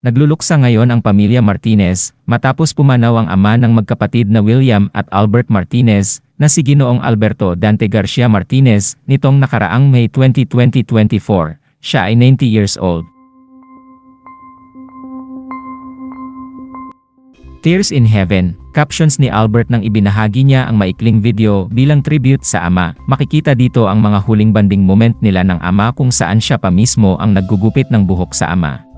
Nagluluksa ngayon ang pamilya Martinez matapos pumanaw ang ama ng magkapatid na William at Albert Martinez na si Ginoong Alberto Dante Garcia Martinez nitong nakaraang May 20, 2024. Siya ay 90 years old. Tears in Heaven, captions ni Albert nang ibinahagi niya ang maikling video bilang tribute sa ama. Makikita dito ang mga huling banding moment nila ng ama kung saan siya pa mismo ang naggugupit ng buhok sa ama.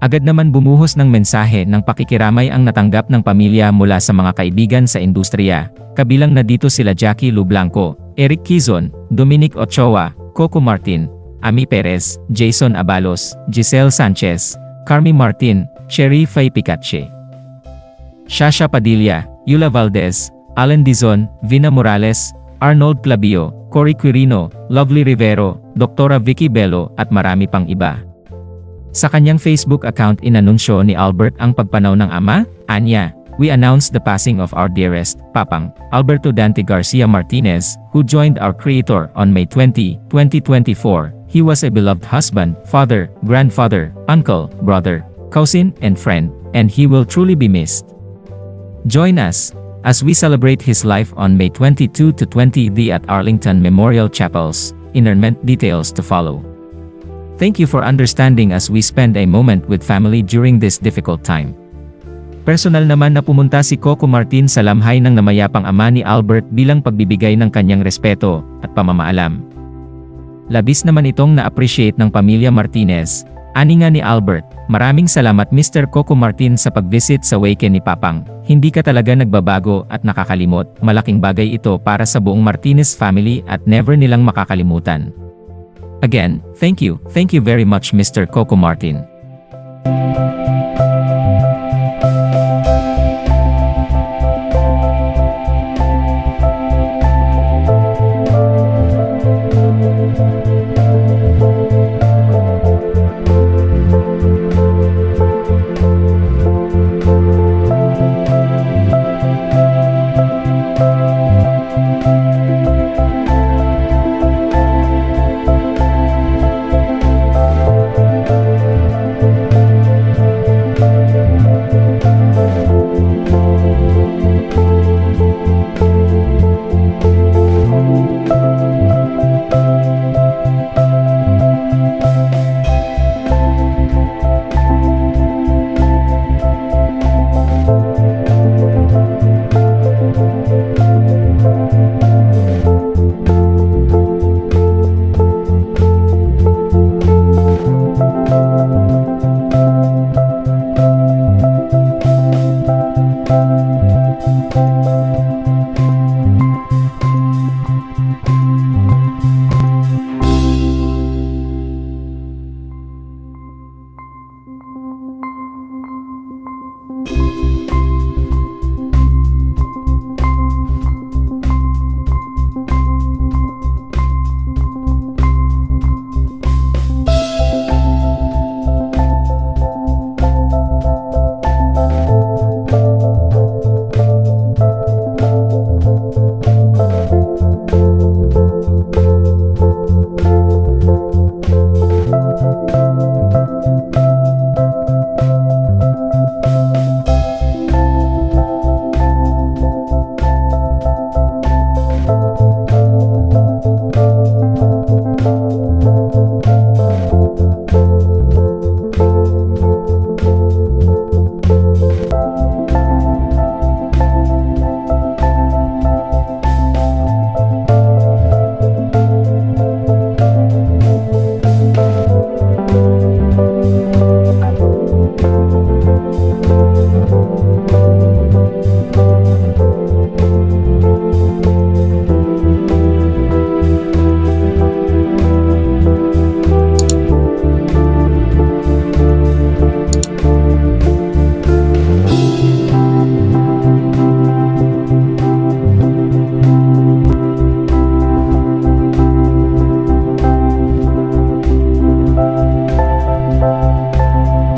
Agad naman bumuhos ng mensahe ng pakikiramay ang natanggap ng pamilya mula sa mga kaibigan sa industriya, kabilang na dito sila Jackie Lu Blanco, Eric Kizon, Dominic Ochoa, Coco Martin, Ami Perez, Jason Abalos, Giselle Sanchez, Carmi Martin, Cherry Fay Picache. Shasha Padilla, Yula Valdez, Alan Dizon, Vina Morales, Arnold Clavio, Cory Quirino, Lovely Rivero, Dr. Vicky Bello at marami pang iba. Sa kanyang Facebook account inanunsyo ni Albert ang pagpanaw ng ama, Anya, we announce the passing of our dearest, Papang, Alberto Dante Garcia Martinez, who joined our creator on May 20, 2024. He was a beloved husband, father, grandfather, uncle, brother, cousin, and friend, and he will truly be missed. Join us as we celebrate his life on May 22 to 20 at Arlington Memorial Chapels. Interment details to follow. Thank you for understanding as we spend a moment with family during this difficult time. Personal naman na pumunta si Coco Martin sa lamhay ng namayapang ama ni Albert bilang pagbibigay ng kanyang respeto at pamamaalam. Labis naman itong na-appreciate ng pamilya Martinez. Ani nga ni Albert, maraming salamat Mr. Coco Martin sa pag-visit sa Waken ni Papang. Hindi ka talaga nagbabago at nakakalimot. Malaking bagay ito para sa buong Martinez family at never nilang makakalimutan. Again, thank you, thank you very much Mr. Coco Martin.